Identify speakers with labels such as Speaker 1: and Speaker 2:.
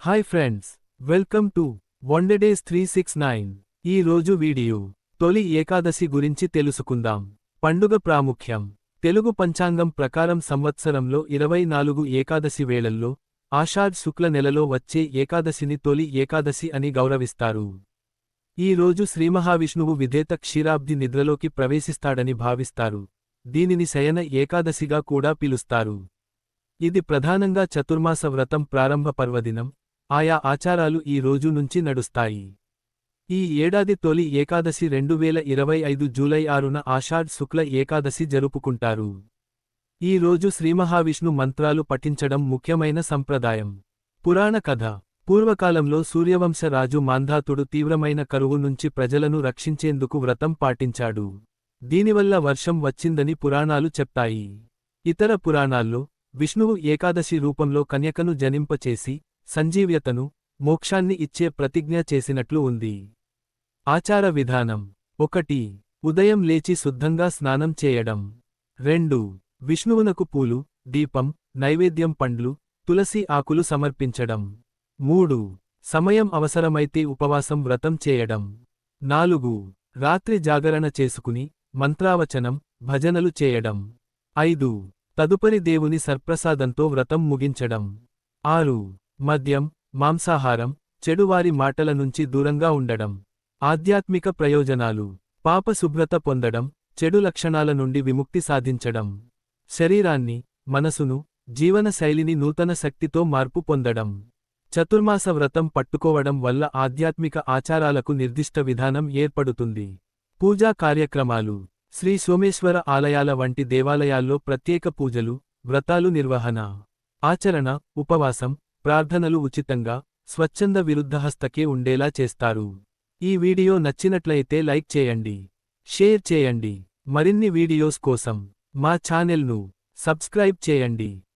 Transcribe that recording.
Speaker 1: Hi friends welcome to days three six nine ఈ రోజు video తొలి ఏకాదశి గురించి తెలుసుకుందాం. పండుగ ప్రాముఖ్యం. తెలుగు పంచాంగం ప్రకారం సంవత్సరంలో ఇరవై నాలుగు ఏకాదశి వేళల్లో ఆషాఢ్ శుక్ల నెలలో వచ్చే ఏకాదశిని తొలి ఏకాదశి అని గౌరవిస్తారు. ఈ రోజు శ్రీమహావిష్ణువు విధేత క్షీరాబ్ది నిద్రలోకి ప్రవేశిస్తాడని భావిస్తారు. దీనిని శయన ఏకాదశిగా కూడా పిలుస్తారు. ఇది ప్రధానంగా చతుర్మాస వ్రతం ప్రారంభ పర్వదినం ఆయా ఆచారాలు ఈ రోజు నుంచి నడుస్తాయి. ఈ ఏడాది తొలి ఏకాదశి రెండు వేల ఇరవై ఐదు జూలై ఆరున ఆషాఢ్ శుక్ల ఏకాదశి జరుపుకుంటారు. ఈ రోజు శ్రీమహావిష్ణు మంత్రాలు పఠించడం ముఖ్యమైన సంప్రదాయం. పురాణ కథ. పూర్వకాలంలో సూర్యవంశ రాజు మాంధాతుడు తీవ్రమైన కరువు నుంచి ప్రజలను రక్షించేందుకు వ్రతం పాటించాడు. దీనివల్ల వర్షం వచ్చిందని పురాణాలు చెప్తాయి. ఇతర పురాణాల్లో విష్ణువు ఏకాదశి రూపంలో కన్యకను జనింపచేసి సంజీవ్యతను మోక్షాన్ని ఇచ్చే ప్రతిజ్ఞ చేసినట్లు ఉంది. ఆచార విధానం. ఒకటి ఉదయం లేచి శుద్ధంగా స్నానం చేయడం. రెండు విష్ణువునకు పూలు దీపం నైవేద్యం పండ్లు తులసి ఆకులు సమర్పించడం. మూడు సమయం అవసరమైతే ఉపవాసం వ్రతం చేయడం. నాలుగు రాత్రి జాగరణ చేసుకుని మంత్రావచనం భజనలు చేయడం. ఐదు తదుపరి దేవుని సర్ప్రసాదంతో వ్రతం ముగించడం. ఆరు మద్యం మాంసాహారం చెడువారి మాటల నుంచి దూరంగా ఉండడం. ఆధ్యాత్మిక ప్రయోజనాలు. పాపశుభ్రత పొందడం చెడు లక్షణాల నుండి విముక్తి సాధించడం. శరీరాన్ని మనసును జీవనశైలిని నూతన శక్తితో మార్పు పొందడం. చతుర్మాస వ్రతం పట్టుకోవడం వల్ల ఆధ్యాత్మిక ఆచారాలకు నిర్దిష్ట విధానం ఏర్పడుతుంది. పూజా కార్యక్రమాలు. శ్రీ సోమేశ్వర ఆలయాల వంటి దేవాలయాల్లో ప్రత్యేక పూజలు వ్రతాలు నిర్వహణ. ఆచరణ ఉపవాసం ప్రార్థనలు ఉచితంగా స్వచ్ఛంద విరుద్ధహస్తకే ఉండేలా చేస్తారు. ఈ వీడియో నచ్చినట్లయితే లైక్ చేయండి షేర్ చేయండి. మరిన్ని వీడియోస్ కోసం మా ఛానెల్ను సబ్స్క్రైబ్ చేయండి.